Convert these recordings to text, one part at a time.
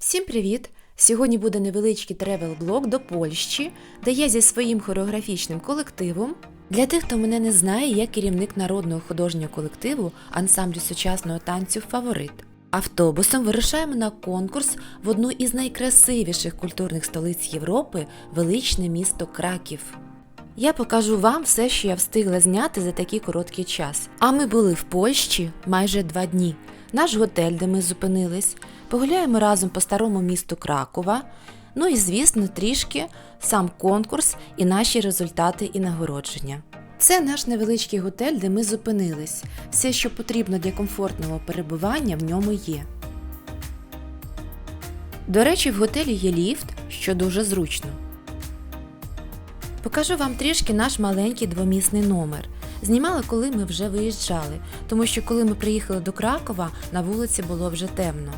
Всім привіт! Сьогодні буде невеличкий тревел-блог до Польщі, де я зі своїм хореографічним колективом. Для тих, хто мене не знає, я керівник народного художнього колективу ансамблю сучасного танцю Фаворит. Автобусом вирушаємо на конкурс в одну із найкрасивіших культурних столиць Європи величне місто Краків. Я покажу вам все, що я встигла зняти за такий короткий час. А ми були в Польщі майже два дні. Наш готель, де ми зупинились, погуляємо разом по старому місту Кракова. Ну і, звісно, трішки сам конкурс і наші результати і нагородження. Це наш невеличкий готель, де ми зупинились. Все, що потрібно для комфортного перебування, в ньому є. До речі, в готелі є ліфт, що дуже зручно. Покажу вам трішки наш маленький двомісний номер. Знімала, коли ми вже виїжджали, тому що коли ми приїхали до Кракова, на вулиці було вже темно.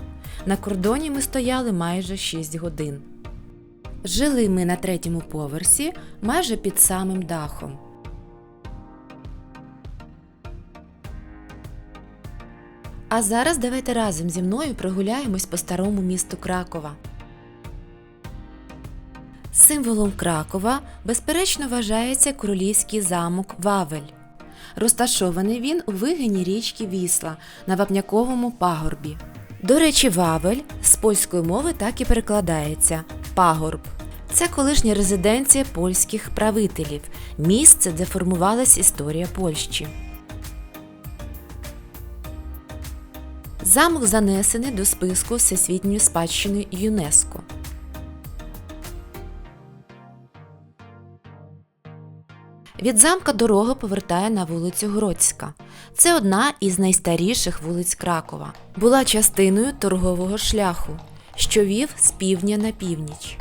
На кордоні ми стояли майже 6 годин. Жили ми на третьому поверсі, майже під самим дахом. А зараз давайте разом зі мною прогуляємось по старому місту Кракова. Символом Кракова, безперечно, вважається королівський замок Вавель. Розташований він у вигині річки Вісла на вапняковому пагорбі. До речі, Вавель з польської мови так і перекладається пагорб. Це колишня резиденція польських правителів, місце, де формувалась історія Польщі. Замок занесений до списку Всесвітньої спадщини ЮНЕСКО. Від замка дорога повертає на вулицю Гродська. Це одна із найстаріших вулиць Кракова. Була частиною торгового шляху, що вів з півдня на північ.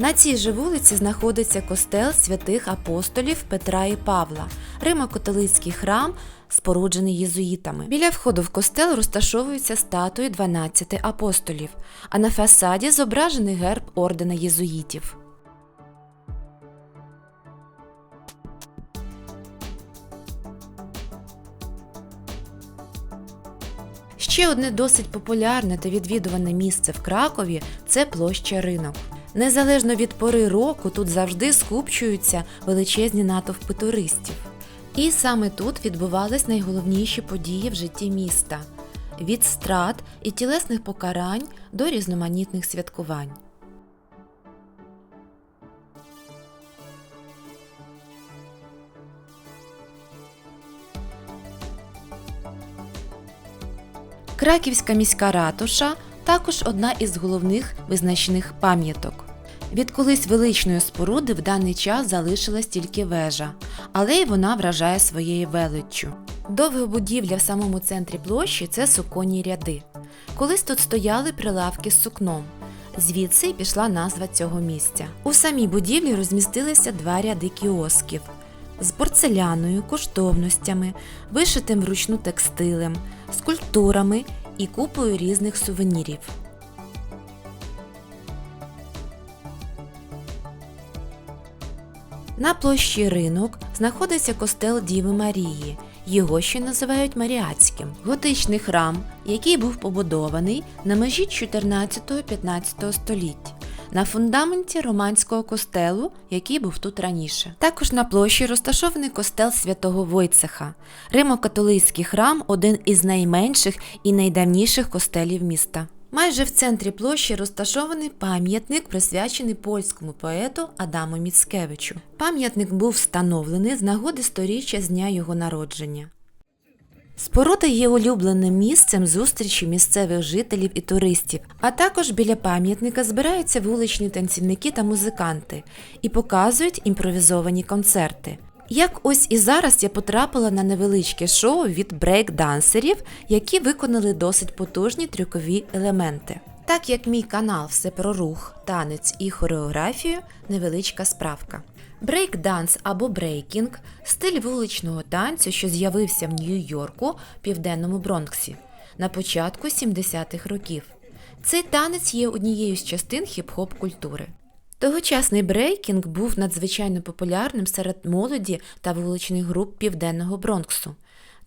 На цій же вулиці знаходиться костел святих апостолів Петра і Павла, Римо-католицький храм, споруджений єзуїтами. Біля входу в костел розташовуються статуї 12 апостолів, а на фасаді зображений герб ордена єзуїтів. Ще одне досить популярне та відвідуване місце в Кракові це площа ринок. Незалежно від пори року тут завжди скупчуються величезні натовпи туристів. І саме тут відбувались найголовніші події в житті міста від страт і тілесних покарань до різноманітних святкувань. Краківська міська ратуша також одна із головних визначних пам'яток. Від колись величної споруди в даний час залишилась тільки вежа, але й вона вражає своєю величчю. Довга будівля в самому центрі площі це суконні ряди. Колись тут стояли прилавки з сукном. Звідси й пішла назва цього місця. У самій будівлі розмістилися два ряди кіосків з порцеляною, коштовностями, вишитим вручну текстилем, скульптурами і купою різних сувенірів. На площі ринок знаходиться костел Діви Марії. Його ще називають Маріатським, готичний храм, який був побудований на межі 14-15 століть. На фундаменті романського костелу, який був тут раніше. Також на площі розташований костел святого Войцеха. Римо-католицький храм один із найменших і найдавніших костелів міста. Майже в центрі площі розташований пам'ятник, присвячений польському поету Адаму Міцкевичу. Пам'ятник був встановлений з нагоди сторіччя з дня його народження. Споруда є улюбленим місцем зустрічі місцевих жителів і туристів, а також біля пам'ятника збираються вуличні танцівники та музиканти і показують імпровізовані концерти. Як ось і зараз я потрапила на невеличке шоу від брейк-дансерів, які виконали досить потужні трюкові елементи. Так як мій канал все про рух, танець і хореографію, невеличка справка. Брейк-данс або брейкінг стиль вуличного танцю, що з'явився в Нью-Йорку, південному Бронксі. на початку 70-х років. Цей танець є однією з частин хіп-хоп культури. Тогочасний брейкінг був надзвичайно популярним серед молоді та вуличних груп південного Бронксу.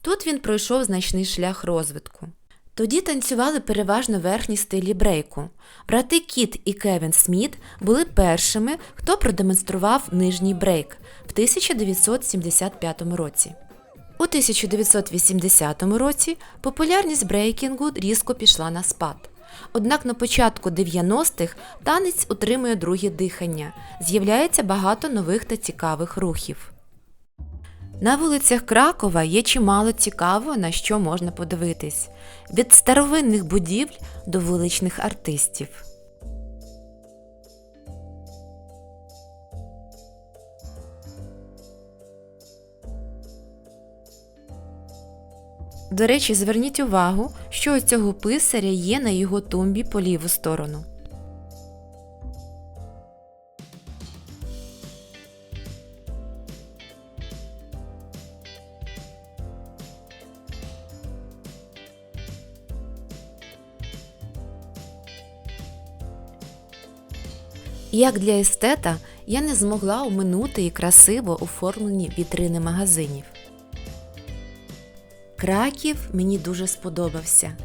Тут він пройшов значний шлях розвитку. Тоді танцювали переважно верхні стилі брейку. Брати Кіт і Кевін Сміт були першими, хто продемонстрував нижній брейк в 1975 році. У 1980 році популярність брейкінгу різко пішла на спад. Однак на початку 90-х танець утримує друге дихання, з'являється багато нових та цікавих рухів. На вулицях Кракова є чимало цікавого, на що можна подивитись від старовинних будівель до вуличних артистів. До речі, зверніть увагу, що у цього писаря є на його тумбі по ліву сторону. Як для естета, я не змогла оминути і красиво оформлені вітрини магазинів. Краків мені дуже сподобався.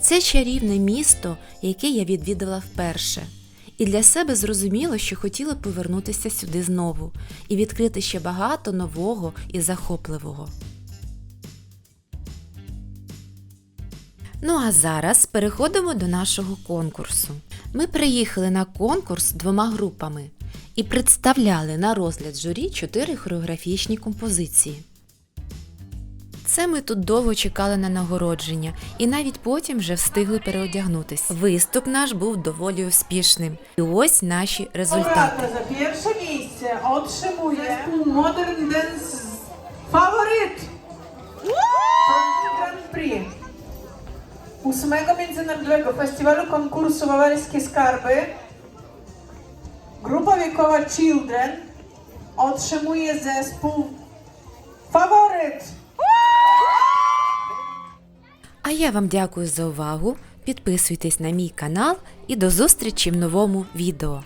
Це чарівне місто, яке я відвідала вперше. І для себе зрозуміло, що хотіла повернутися сюди знову і відкрити ще багато нового і захопливого. Ну а зараз переходимо до нашого конкурсу. Ми приїхали на конкурс двома групами і представляли на розгляд журі чотири хореографічні композиції. Це ми тут довго чекали на нагородження і навіть потім вже встигли переодягнутися. Виступ наш був доволі успішним. І ось наші результати. Pierwsze miejsce otrzymuje zespół Modern Dance Faworyt ósmego Międzynarodowego Festiwalu Konkursu Wawarskie Skarby. Grupa wiekowa Children otrzymuje zespół Faworyt. А я вам дякую за увагу. Підписуйтесь на мій канал і до зустрічі в новому відео.